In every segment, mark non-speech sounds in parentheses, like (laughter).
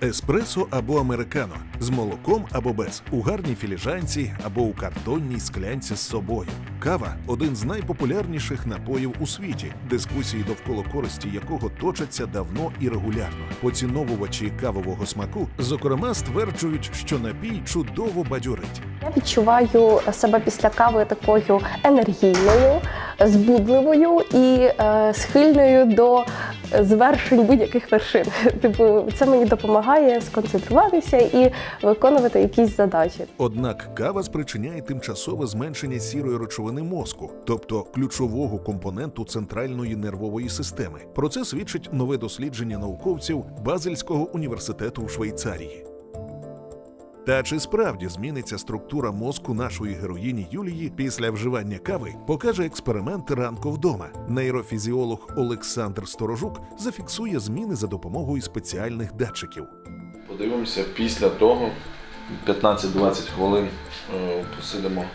Еспресо або американо З молоком або без, у гарній філіжанці або у картонній склянці з собою. Кава один з найпопулярніших напоїв у світі, дискусії довкола користі якого точаться давно і регулярно. Поціновувачі кавового смаку, зокрема, стверджують, що напій чудово бадьорить. Я відчуваю себе після кави такою енергійною, збудливою і е, схильною до звершень будь-яких вершин. (laughs) Типу, це мені допомагає сконцентруватися і виконувати якісь задачі. Однак кава спричиняє тимчасове зменшення сірої речовини мозку, тобто ключового компоненту центральної нервової системи. Про це свідчить нове дослідження науковців Базельського університету у Швейцарії. Та чи справді зміниться структура мозку нашої героїні Юлії після вживання кави, покаже експеримент ранку вдома. Нейрофізіолог Олександр Сторожук зафіксує зміни за допомогою спеціальних датчиків. Подивимося після того, 15-20 хвилин е, посидимо,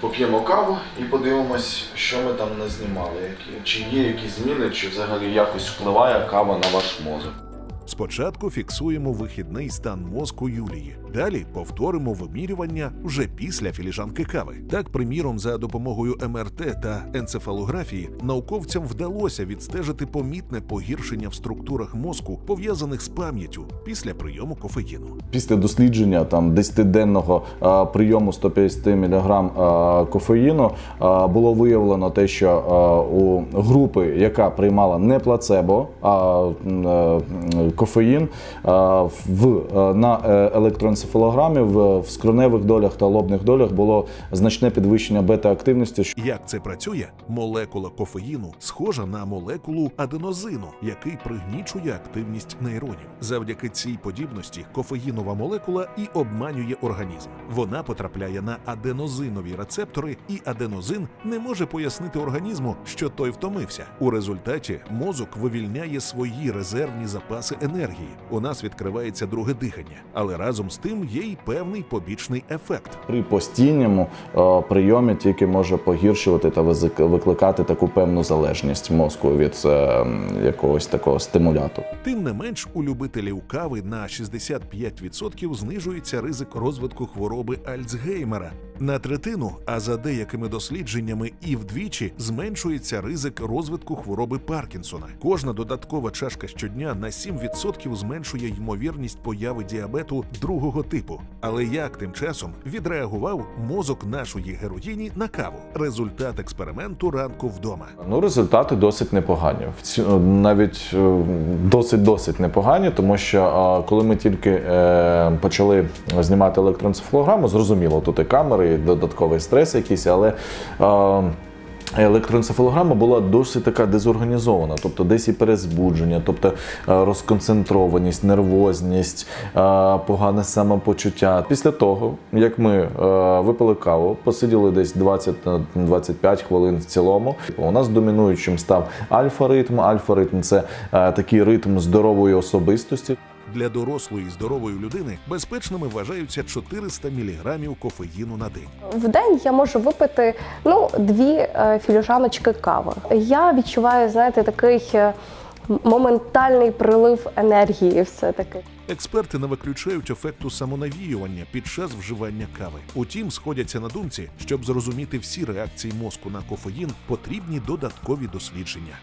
поп'ємо каву і подивимось, що ми там не знімали. Чи є якісь зміни, чи взагалі якось впливає кава на ваш мозок. Спочатку фіксуємо вихідний стан мозку Юлії. Далі повторимо вимірювання вже після філіжанки кави. Так, приміром, за допомогою МРТ та енцефалографії науковцям вдалося відстежити помітне погіршення в структурах мозку, пов'язаних з пам'яттю після прийому кофеїну. Після дослідження там 10-денного а, прийому 150 мг а, кофеїну а, було виявлено те, що а, у групи, яка приймала не плацебо, а е, кофеїн в е, на е, електроенцефалограмі в, скроневих долях та лобних долях було значне підвищення бета-активності, Як це працює? Молекула кофеїну схожа на молекулу аденозину, який пригнічує активність нейронів. Завдяки цій подібності кофеїнова молекула і обманює організм. Вона потрапляє на аденозинові рецептори, і аденозин не може пояснити організму, що той втомився. У результаті мозок вивільняє свої резервні запаси. У нас відкривається друге дихання, але разом з тим є й певний побічний ефект. при постійному е, прийомі тільки може погіршувати та викликати таку певну залежність мозку від е, якогось такого стимуляту. Тим не менш, у любителів кави на 65% знижується ризик розвитку хвороби Альцгеймера на третину, а за деякими дослідженнями і вдвічі зменшується ризик розвитку хвороби Паркінсона. Кожна додаткова чашка щодня на 7% зменшує ймовірність появи діабету другого типу. Але як тим часом відреагував мозок нашої героїні на каву? Результат експерименту ранку вдома. Ну, результати досить непогані. Навіть е, досить досить непогані, тому що коли ми тільки е, почали знімати електроенцефалограму, зрозуміло, тут і камери, і додатковий стрес якийсь, але. е, Електроенцефалограма була досить така дезорганізована, тобто десь і перезбудження, тобто е, розконцентрованість, нервозність, е, погане самопочуття. Після того, як ми е, випили каву, посиділи десь 20-25 хвилин в цілому, у нас домінуючим став альфа-ритм. Альфа-ритм це е, такий ритм здорової особистості. Для дорослої здорової людини безпечними вважаються 400 мг кофеїну на день. В день я можу випити ну, дві е, філіжаночки кави. Я відчуваю, знаєте, такий е, моментальний прилив енергії. Все таки. Експерти не виключають ефекту самонавіювання під час вживання кави. Утім, сходяться на думці, щоб зрозуміти всі реакції мозку на кофеїн, потрібні додаткові дослідження.